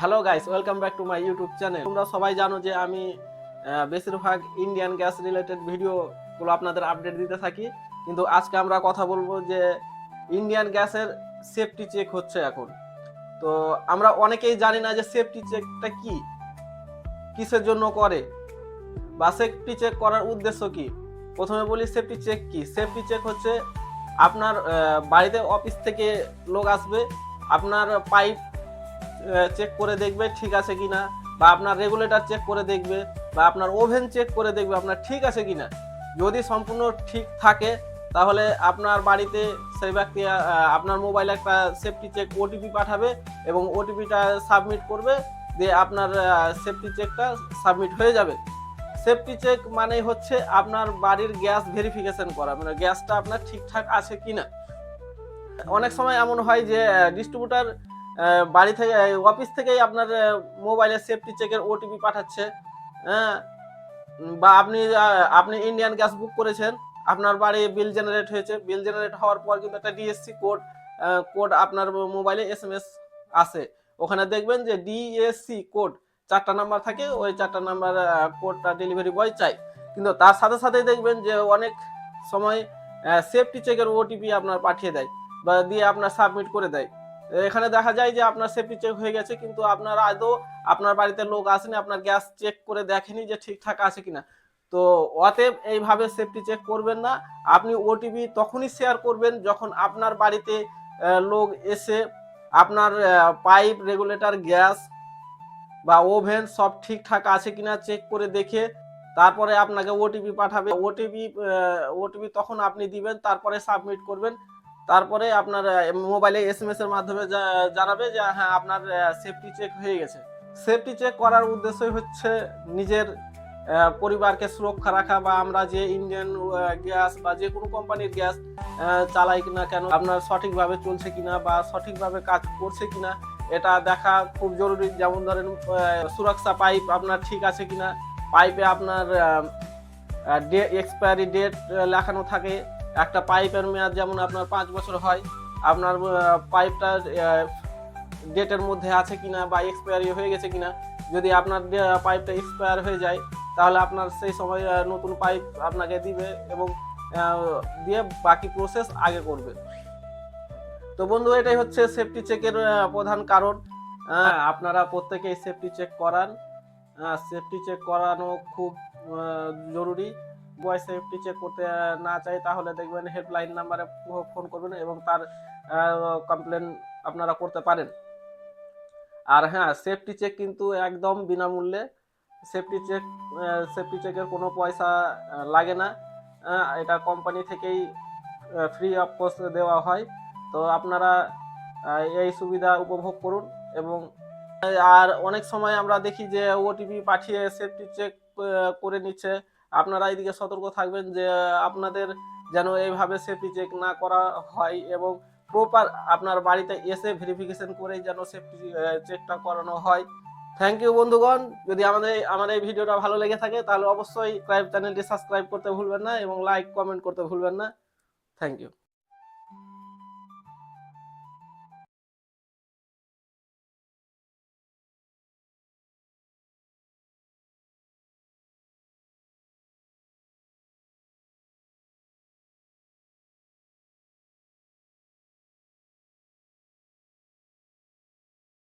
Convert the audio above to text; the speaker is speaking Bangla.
Hello guys welcome back to my YouTube channel তোমরা সবাই জানো যে আমি বেশিরভাগ ইন্ডিয়ান গ্যাস রিলেটেড ভিডিওগুলো আপনাদের আপডেট দিতে থাকি। কিন্তু আজকে আমরা কথা বলব যে ইন্ডিয়ান গ্যাসের সেফটি চেক হচ্ছে এখন। তো আমরা অনেকেই জানি না যে সেফটি চেকটা কি, কিসের জন্য করে, বা সেফটি চেক করার উদ্দেশ্য কি। প্রথমে বলি সেফটি চেক কি। সেফটি চেক হচ্ছে আপনার বাড়িতে অফিস থেকে লোক আসবে, আপনার পাইপ চেক করে দেখবে ঠিক আছে কিনা, বা আপনার রেগুলেটর চেক করে দেখবে, বা আপনার ওভেন চেক করে দেখবে আপনার ঠিক আছে কিনা। যদি সম্পূর্ণ ঠিক থাকে, তাহলে আপনার বাড়িতে সেই ব্যক্তি আপনার মোবাইলে একটা সেফটি চেক ওটিপি পাঠাবে এবং ওটিপিটা সাবমিট করবে, দিয়ে আপনার সেফটি চেকটা সাবমিট হয়ে যাবে। সেফটি চেক মানে হচ্ছে আপনার বাড়ির গ্যাস ভেরিফিকেশন করা মানে গ্যাসটা আপনার ঠিকঠাক আছে কি না অনেক সময় এমন হয় যে ডিস্ট্রিবিউটার বাড়ি থেকে অফিস থেকেই আপনার মোবাইলে সেফটি চেকের ওটিপি পাঠাচ্ছে। হ্যাঁ? বা আপনি আপনি ইন্ডিয়ান গ্যাস বুক করেছেন, আপনার বাড়ি বিল জেনারেট হয়েছে। বিল জেনারেট হওয়ার পর কিন্তু একটা ডিএসসি কোড কোড আপনার মোবাইলে এস এম এস আসে ওখানে দেখবেন যে ডিএসসি কোড চারটা নাম্বার থাকে, ওই চারটা নাম্বার কোডটা ডেলিভারি বয় চাই। কিন্তু তার সাথে সাথে দেখবেন যে অনেক সময় সেফটি চেকের ওটিপি আপনার পাঠিয়ে দেয় বা দিয়ে আপনার সাবমিট করে দেয়। এখানে দেখা যায় যে আপনার সেফটি চেক হয়ে গেছে, কিন্তু আপনার আদৌ আপনার বাড়িতে লোক আসেনি, আপনার গ্যাস চেক করে দেখেনি যে ঠিকঠাক আছে কিনা। তো অতএব এইভাবে সেফটি চেক করবেন না। আপনি ওটিপি তখনই শেয়ার করবেন যখন আপনার বাড়িতে লোক এসে আপনার পাইপ রেগুলেটর গ্যাস বা ওভেন সব ঠিকঠাক আছে কিনা চেক করে দেখে তারপরে আপনাকে ওটিপি পাঠাবে। ওটিপি ওটিপি তখন আপনি দিবেন, তারপরে সাবমিট করবেন। তারপরে আপনার মোবাইলে এস এম এর মাধ্যমে জানাবে যে হ্যাঁ আপনার সেফটি চেক হয়ে গেছে। সেফটি চেক করার উদ্দেশ্যই হচ্ছে নিজের পরিবারকে সুরক্ষা রাখা বা আমরা যে ইন্ডিয়ান গ্যাস বা যে কোনো কোম্পানির গ্যাস চালাই কিনা কেন, আপনার সঠিকভাবে চলছে কিনা বা সঠিকভাবে কাজ করছে কিনা, এটা দেখা খুব জরুরি। যেমন ধরেন সুরক্ষা পাইপ আপনার ঠিক আছে কিনা পাইপে আপনার ডে এক্সপায়ারি ডেট লেখানো থাকে। একটা পাইপের মেয়াদ যেমন আপনার পাঁচ বছর হয়, আপনার পাইপটা ডেটের মধ্যে আছে কিনা বা এক্সপায়ারি হয়ে গেছে কিনা, যদি আপনার পাইপটা এক্সপায়ার হয়ে যায়, তাহলে আপনার সেই সময় নতুন পাইপ আপনাকে দিবে এবং দিয়ে বাকি প্রসেস আগে করবে। তো বন্ধু, এটাই হচ্ছে সেফটি চেকের প্রধান কারণ। আপনারা প্রত্যেকেই সেফটি চেক করান। সেফটি চেক করানো খুব জরুরি। বয় সেফটি চেক করতে না চাই, তাহলে দেখবেন হেল্পলাইন নাম্বারে ফোন করবেন এবং তার কমপ্লেন আপনারা করতে পারেন। আর হ্যাঁ সেফটি চেক কিন্তু একদম বিনামূল্যে। সেফটি চেক সেফটি চেকের কোনো পয়সা লাগে না। এটা কোম্পানি থেকেই ফ্রি অফ কস্ট দেওয়া হয়। তো আপনারা এই সুবিধা উপভোগ করুন এবং, আর অনেক সময় আমরা দেখি যে ওটিপি পাঠিয়ে সেফটি চেক করে নিচ্ছে। আপনারা এইদিকে সতর্ক থাকবেন যে, আপনাদের যেন এইভাবে সেফটি চেক না করা হয় এবং প্রপার আপনার বাড়িতে এসে ভেরিফিকেশন করেই যেন সেফটি চেকটা করানো হয়। থ্যাংক ইউ বন্ধুগণ। যদি আমাদের, আমার এই ভিডিওটা ভালো লেগে থাকে, তাহলে অবশ্যই ক্রাইব চ্যানেলটি সাবস্ক্রাইব করতে ভুলবেন না এবং লাইক কমেন্ট করতে ভুলবেন না। Thank you